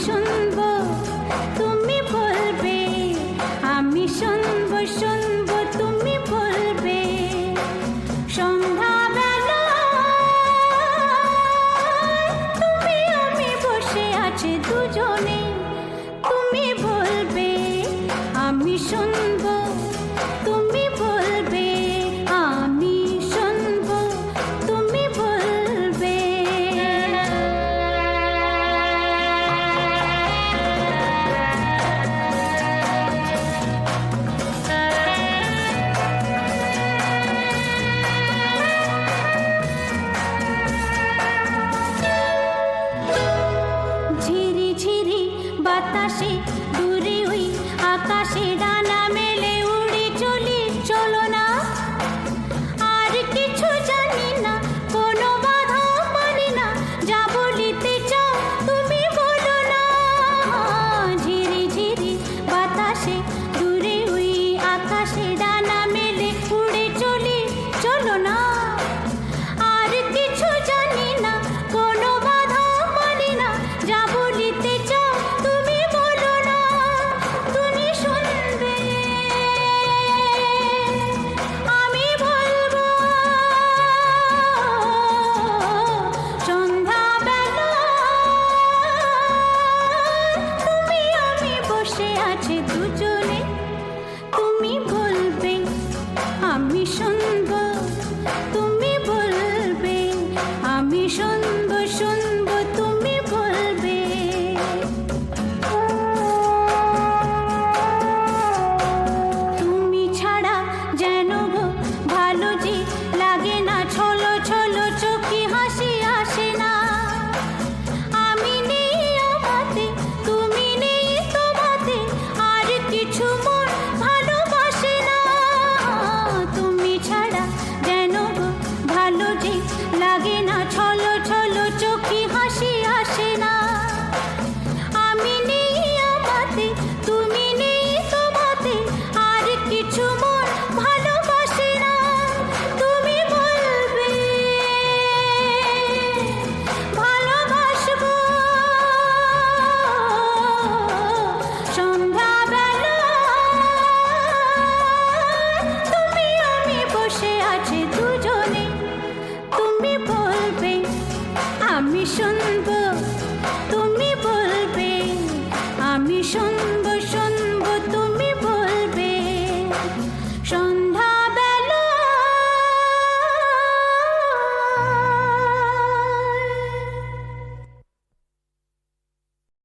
শুনব তুমি বলবে আমি শুনব তুমি বলবে তুমি বসে আছি দুজনে তুমি বলবে আমি বাতাসে দূরে ওই আকাশে ডান নাচে দুজনে তুমি বলবে আমি শুনব। তুমি বলবে আমি শুনব। ভীষণ